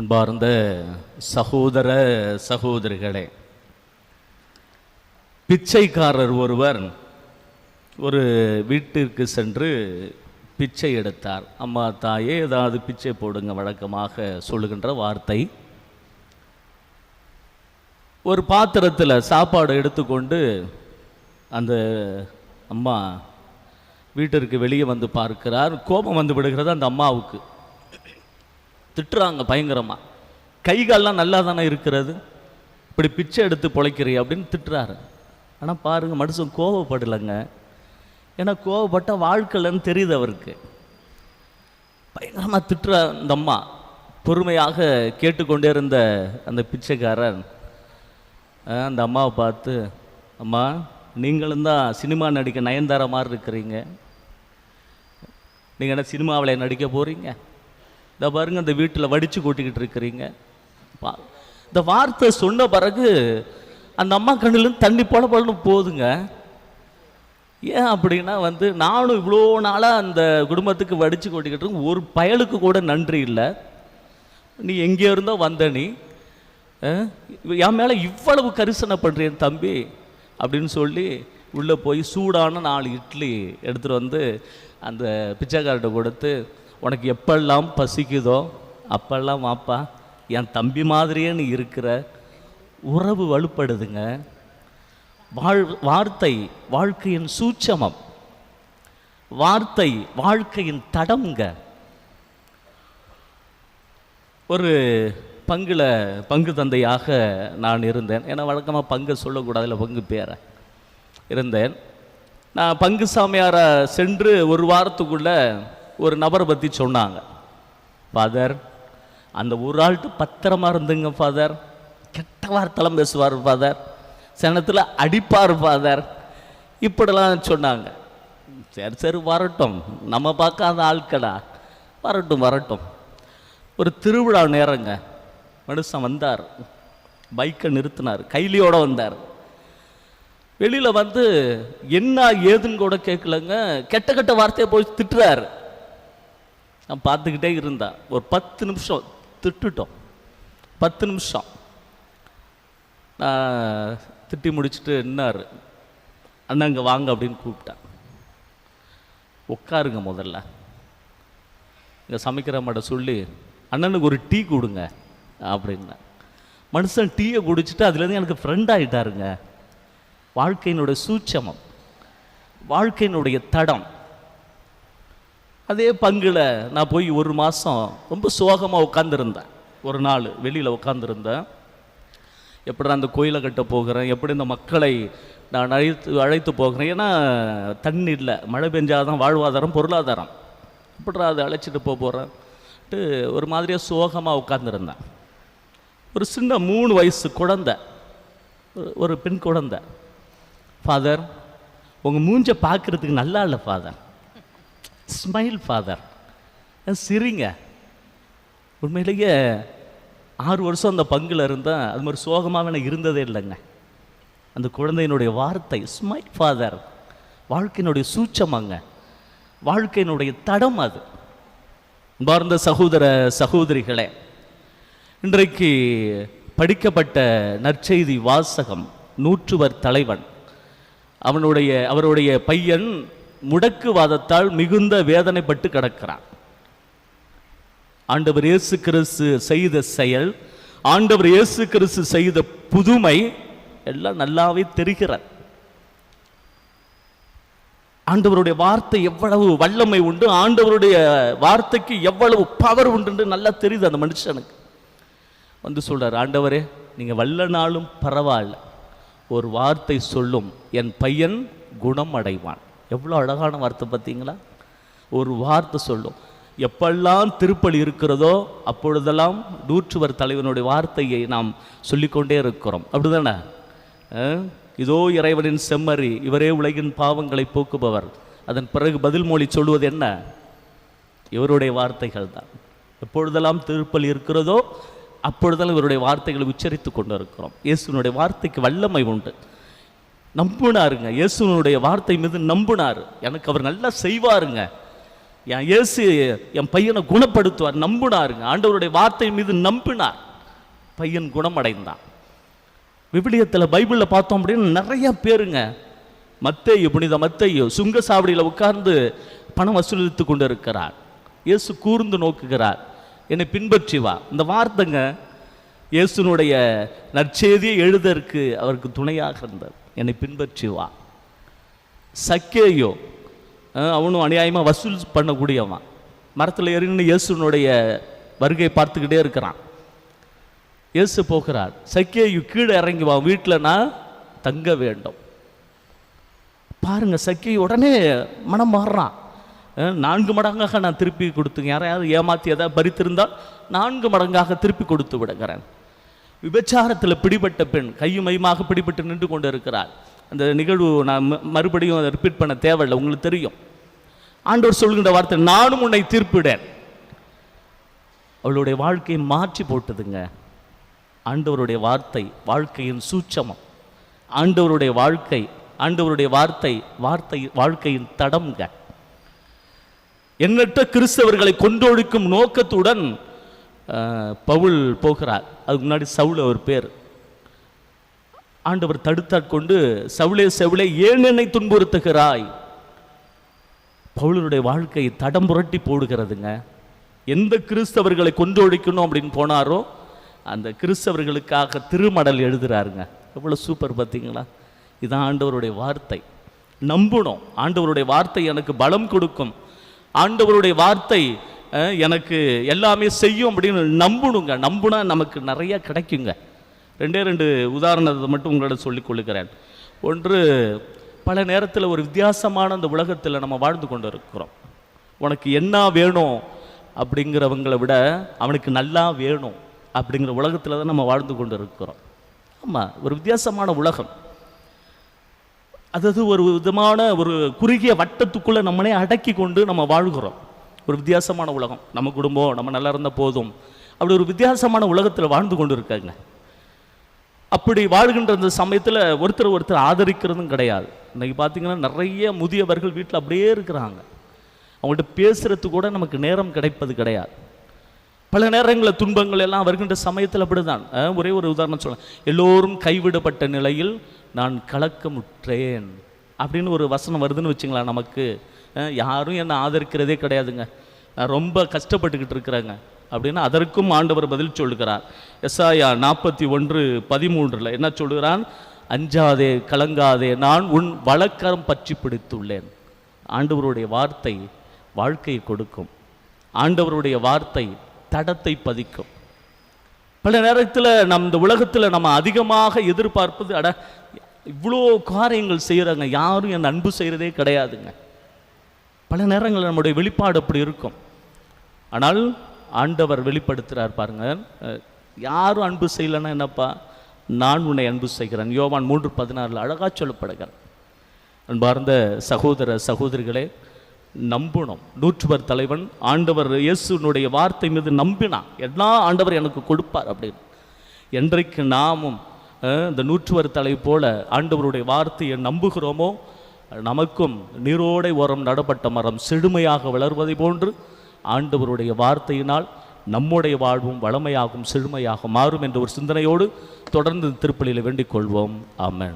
அன்பார்ந்த சகோதர சகோதரிகளே பிச்சைக்காரர் ஒருவர் ஒரு வீட்டிற்கு சென்று பிச்சை எடுத்தார். அம்மா தாயே ஏதாவது பிச்சை போடுங்க வழக்கமாக சொல்லுகின்ற வார்த்தை. ஒரு பாத்திரத்தில் சாப்பாடு எடுத்துக்கொண்டு அந்த அம்மா வீட்டிற்கு வெளியே வந்து பார்க்கிறார். கோபம் வந்து விடுகிறது அந்த அம்மாவுக்கு. திட்டுறாங்க பயங்கரமாக கை கால்லாம் நல்லா தானே இருக்கிறது? இப்படி பிச்சை எடுத்து பொழைக்கிறீ அப்படின்னு திட்டுறாரு. ஆனால் பாருங்கள் மனுஷன் கோவப்படலைங்க. ஏன்னா கோவப்பட்ட வாழ்க்கைலன்னு தெரியுது அவருக்கு. பயங்கரமாக திட்டுற இந்த அம்மா. பொறுமையாக கேட்டுக்கொண்டே இருந்த அந்த பிச்சைக்காரன் அந்த அம்மாவை பார்த்து அம்மா நீங்களும் தான் சினிமா நடிக்க நயன்தார மாதிரி இருக்கிறீங்க. நீங்கள் என்ன சினிமாவில் நடிக்க போகிறீங்க இந்த பாருங்க இந்த வீட்டில் வடித்து கூட்டிக்கிட்டு இருக்கிறீங்க. இந்த வார்த்தை சொன்ன பிறகு அந்த அம்மா கண்ணிலேருந்து தண்ணி போல போலன்னு போதுங்க. ஏன் அப்படின்னா வந்து நானும் இவ்வளோ நாளாக அந்த குடும்பத்துக்கு வடித்து கொட்டிக்கிட்டு ஒரு பயலுக்கு கூட நன்றி இல்லை. நீ எங்கே இருந்தோ வந்த நீ. என் மேலே இவ்வளவு கரிசனை பண்ணுறேன் தம்பி அப்படின்னு சொல்லி உள்ளே போய் சூடான நாலு இட்லி எடுத்துகிட்டு வந்து அந்த பிச்சைக்கார்ட்ட கொடுத்து உனக்கு எப்பெல்லாம் பசிக்குதோ அப்பெல்லாம் வாப்பா என் தம்பி மாதிரியே நீ இருக்கிற உறவு வலுப்படுதுங்க. வாழ் வார்த்தை வாழ்க்கையின் சூட்சமம். வார்த்தை வாழ்க்கையின் தடம்ங்க. ஒரு பங்கில் பங்கு தந்தையாக நான் இருந்தேன். ஏன்னா வழக்கமாக பங்கு சொல்லக்கூடாதுல பங்கு பேரை. இருந்தேன். நான் பங்கு சாமியாரை சென்று ஒரு வாரத்துக்குள்ளே ஒரு நபரை பற்றி சொன்னாங்க. ஃபாதர் அந்த ஒரு ஆள்கிட்ட பத்திரமா இருந்துங்க ஃபாதர் கெட்ட வார்த்தைலாம் பேசுவார் ஃபாதர் சனத்தில் அடிப்பார் ஃபாதர் இப்படிலாம் சொன்னாங்க. சரி சரி வரட்டும். நம்ம பார்க்காத ஆட்களா வரட்டும் வரட்டும். ஒரு திருவிழா நேரங்க. மனுஷன் வந்தார். பைக்கை நிறுத்தினார். கைலியோடு வந்தார். வெளியில் வந்து என்ன ஏதுன்னு கூட கேட்கலங்க. கெட்ட கெட்ட வார்த்தையை போய் திட்டுறாரு. நான் பார்த்துக்கிட்டே இருந்தேன் ஒரு பத்து நிமிஷம் திட்டுட்டோம். பத்து நிமிஷம். நான் திட்டி முடிச்சுட்டு நின்னார். அண்ணா இங்கே வாங்க அப்படின்னு கூப்பிட்டேன். உட்காருங்க முதல்ல. இங்கே சமைக்கிற மாட்ட சொல்லி அண்ணனுக்கு ஒரு டீ கொடுங்க அப்படின்னேன். மனுஷன் டீயை குடிச்சிட்டு அதுலேருந்து எனக்கு ஃப்ரெண்ட் ஆகிட்டாருங்க வாழ்க்கையினுடைய சூட்சமம். வாழ்க்கையினுடைய தடம். அதே பங்குல நான் போய் ஒரு மாதம் ரொம்ப சோகமாக உட்காந்துருந்தேன் ஒரு நாள் வெளியில் உட்காந்துருந்தேன் எப்படி அந்த கோயிலை கட்ட போகிறேன்? எப்படி இந்த மக்களை நான் அழைத்து அழைத்து போகிறேன்? ஏன்னா தண்ணி இல்லை. மழை பெஞ்சாதான் வாழ்வாதாரம் பொருளாதாரம். எப்படி அதை அழைச்சிட்டு போக போகிறேன்ட்டு ஒரு மாதிரியாக சோகமாக உட்காந்துருந்தேன் ஒரு சின்ன மூணு வயசு குழந்தை. ஒரு- பெண் குழந்தை. ஃபாதர் உங்கள் மூஞ்சை பார்க்குறதுக்கு நல்லா இல்லை ஃபாதர் ஸ்மைல் ஃபாதர் சிரிங்க. உண்மையிலேயே ஆறு வருஷம் அந்த பங்கில் இருந்தால் அது மாதிரி சோகமாக நான் இருந்ததே இல்லைங்க. அந்த குழந்தையினுடைய வார்த்தை ஸ்மைல் ஃபாதர் வாழ்க்கையினுடைய சூச்சமாங்க வாழ்க்கையினுடைய தடம் அது. பார்ந்த சகோதர சகோதரிகளே இன்றைக்கு படிக்கப்பட்ட நற்செய்தி வாசகம் நூற்றுவர் தலைவன். அவனுடைய அவருடைய பையன் முடக்குவாதத்தால் மிகுந்த வேதனைப்பட்டு கிடக்கிறான். ஆண்டவர் இயேசு கிறிஸ்து செய்த செயல் ஆண்டவர் இயேசு கிறிஸ்து செய்த புதுமை எல்லாம் நல்லாவே தெரிகிறது ஆண்டவருடைய வார்த்தை எவ்வளவு வல்லமை உண்டு ஆண்டவருடைய வார்த்தைக்கு எவ்வளவு பவர் உண்டு நல்லா தெரியுது அந்த மனுஷனுக்கு. வந்து சொல்றார் ஆண்டவரே நீங்க வல்லனாலும் பரவாயில்ல. ஒரு வார்த்தை சொல்லும் என் பையன் குணம் அடைவான் எவ்வளோ அழகான வார்த்தை பார்த்தீங்களா? ஒரு வார்த்தை சொல்லும். எப்பெல்லாம் திருப்பலி இருக்கிறதோ அப்பொழுதெல்லாம் நூற்றுவர் தலைவனுடைய வார்த்தையை நாம் சொல்லிக்கொண்டே இருக்கிறோம். அப்படிதானே? இதோ இறைவனின் செம்மறி இவரே உலகின் பாவங்களை போக்குபவர். அதன் பிறகு பதில் மொழி சொல்வது என்ன? இவருடைய வார்த்தைகள் தான். எப்பொழுதெல்லாம் திருப்பலி இருக்கிறதோ அப்பொழுதெல்லாம் இவருடைய வார்த்தைகளை உச்சரித்து கொண்டு இருக்கிறோம் இயேசுனுடைய வார்த்தைக்கு வல்லமை உண்டு. நம்பினாருங்க. இயேசுனுடைய வார்த்தை மீது நம்பினார். எனக்கு அவர் நல்லா செய்வாருங்க. என் இயேசு என் பையனை குணப்படுத்துவார் நம்பினாருங்க. ஆண்டவருடைய வார்த்தை மீது நம்பினார். பையன் குணமடைந்தான். விவிலியத்தில் பைபிளில் பார்த்தோம் அப்படின்னு நிறைய பேருங்க. மத்தையோ புனித மத்தையோ சுங்க சாவடியில் உட்கார்ந்து பணம் வசூலித்து கொண்டு இருக்கிறார் இயேசு கூர்ந்து நோக்குகிறார். என்னை பின்பற்றி வா. இந்த வார்த்தைங்க இயேசுனுடைய நற்செய்தியை எழுதற்கு அவருக்கு துணையாக இருந்தது. என்னை பின்பற்றி வா சக்கேயோ அவனும் அநியாயமாக வசூல் பண்ணக்கூடியவன். மரத்தில் ஏறின்னு இயேசுனுடைய வருகை பார்த்துக்கிட்டே இருக்கிறான். இயேசு போகிறார் சக்கேயு கீழே இறங்கி வா வீட்டில் நான் தங்க வேண்டும். பாருங்க சக்கேயு உடனே மனம் மாறுறான். நான்கு மடங்காக நான் திருப்பி கொடுத்துங்க யாரையாவது ஏமாற்றி எதாவது பறித்திருந்தால் நான்கு மடங்காக திருப்பி கொடுத்து விடுகிறேன். விபச்சாரத்தில் பிடிபட்ட பெண் கையும் மையமாக பிடிபட்டு நின்று கொண்டு இருக்கிறார் அந்த நிகழ்வு நான் மறுபடியும் அதை ரிப்பீட் பண்ண தேவையில்லை உங்களுக்கு தெரியும். ஆண்டவர் சொல்கின்ற வார்த்தை நானும் உன்னை தீர்ப்பிடேன். அவளுடைய வாழ்க்கையை மாற்றி போட்டதுங்க. ஆண்டவருடைய வார்த்தை வாழ்க்கையின் சூட்சமம். ஆண்டவருடைய வாழ்க்கை ஆண்டவருடைய வார்த்தை வார்த்தை வாழ்க்கையின் தடம்ங்க. எண்ணற்ற கிறிஸ்தவர்களை கொண்டொழிக்கும் நோக்கத்துடன் பவுல் போகிறார். அதுக்கு முன்னாடி சவுல் அவர் பேர். ஆண்டவர் தடுத்தாட்கொண்டு சவுளே செவுளே ஏன் என்னை துன்புறுத்துகிறாய்? பவுலனுடைய வாழ்க்கையை தடம் புரட்டி போடுகிறதுங்க. எந்த கிறிஸ்தவர்களை கொன்றொழிக்கணும் அப்படின்னு போனாரோ அந்த கிறிஸ்தவர்களுக்காக திருமடல் எழுதுறாருங்க. எவ்வளோ சூப்பர் பார்த்தீங்களா? இதான் ஆண்டவருடைய வார்த்தை. நம்பணும் ஆண்டவருடைய வார்த்தை எனக்கு பலம் கொடுக்கும். ஆண்டவருடைய வார்த்தை எனக்கு எல்லாமே செய்யும் அப்படின்னு நம்பணுங்க நம்புனா நமக்கு நிறைய கிடைக்குங்க. ரெண்டே ரெண்டு உதாரணத்தை மட்டும் உங்களோட சொல்லிக் கொள்ளுகிறேன். ஒன்று பல நேரத்தில் ஒரு வித்தியாசமான அந்த உலகத்தில் நம்ம வாழ்ந்து கொண்டு இருக்கிறோம் உனக்கு என்ன வேணும் அப்படிங்கிறவங்களை விட அவனுக்கு நல்லா வேணும் அப்படிங்கிற உலகத்தில் தான் நம்ம வாழ்ந்து கொண்டு இருக்கிறோம் ஆமாம் ஒரு வித்தியாசமான உலகம். அதாவது ஒரு விதமான ஒரு குறுகிய வட்டத்துக்குள்ளே நம்மளே அடக்கி கொண்டு நம்ம வாழ்கிறோம். ஒரு வித்தியாசமான உலகம். நம்ம குடும்பம் நம்ம நல்லா இருந்தால் போதும். அப்படி ஒரு வித்தியாசமான உலகத்தில் வாழ்ந்து கொண்டு இருக்காங்க அப்படி வாழ்கின்ற அந்த சமயத்தில் ஒருத்தர் ஒருத்தர் ஆதரிக்கிறதும் கிடையாது. இன்றைக்கி பார்த்தீங்கன்னா நிறைய முதியவர்கள் வீட்டில் அப்படியே இருக்கிறாங்க. அவங்கள்ட்ட பேசுகிறது கூட நமக்கு நேரம் கிடைப்பது கிடையாது. பல நேரங்களில் துன்பங்கள் எல்லாம் வருகின்ற சமயத்தில் அப்படிதான். ஒரே ஒரு உதாரணம் சொல்ல எல்லோரும் கைவிடப்பட்ட நிலையில் நான் கலக்கமுற்றேன் அப்படின்னு ஒரு வசனம் வருதுன்னு வச்சுங்களா நமக்கு. யாரும் என்னை ஆதரிக்கிறதே கிடையாதுங்க. நான் ரொம்ப கஷ்டப்பட்டுக்கிட்டு இருக்கிறேங்க. அப்படின்னா அதற்கும் ஆண்டவர் பதில் சொல்லுகிறார். எஸ்ஆயா நாற்பத்தி ஒன்று பதிமூன்றில் என்ன சொல்கிறான் அஞ்சாதே கலங்காதே நான் உன் வழக்கரம் பற்றி பிடித்துள்ளேன். ஆண்டவருடைய வார்த்தை வாழ்க்கையை கொடுக்கும். ஆண்டவருடைய வார்த்தை தடத்தை பதிக்கும். பல நேரத்தில் நம் இந்த உலகத்தில் நம்ம அதிகமாக எதிர்பார்ப்பது அட இவ்வளோ காரியங்கள் செய்கிறாங்க யாரும் என் அன்பு செய்கிறதே கிடையாதுங்க. பல நேரங்களில் நம்முடைய வெளிப்பாடு அப்படி இருக்கும். ஆனால் ஆண்டவர் வெளிப்படுத்துகிறார் பாருங்க. யாரும் அன்பு செய்யலைன்னா என்னப்பா? நான் உன்னை அன்பு செய்கிறேன். யோவான் மூன்று பதினாறில் அழகாக சொல்லப்படுகிறேன் அன்பார்ந்த சகோதர சகோதரிகளே நம்பணும் நூற்றுவர் தலைவன் ஆண்டவர் இயேசுனுடைய வார்த்தை மீது நம்பினான் என்ன ஆண்டவர் எனக்கு கொடுப்பார் அப்படின்னு. என்றைக்கு நாமும் இந்த நூற்றுவர் தலை போல ஆண்டவருடைய வார்த்தையை நம்புகிறோமோ நமக்கும் நீரோடை ஓரம் நடப்பட்ட மரம் செழுமையாக வளர்வதை போன்று ஆண்டவருடைய வார்த்தையினால் நம்முடைய வாழ்வும் வளமையாகும் செழுமையாக மாறும் என்ற ஒரு சிந்தனையோடு தொடர்ந்து திருப்பலியில் வேண்டிக் கொள்வோம். ஆமன்.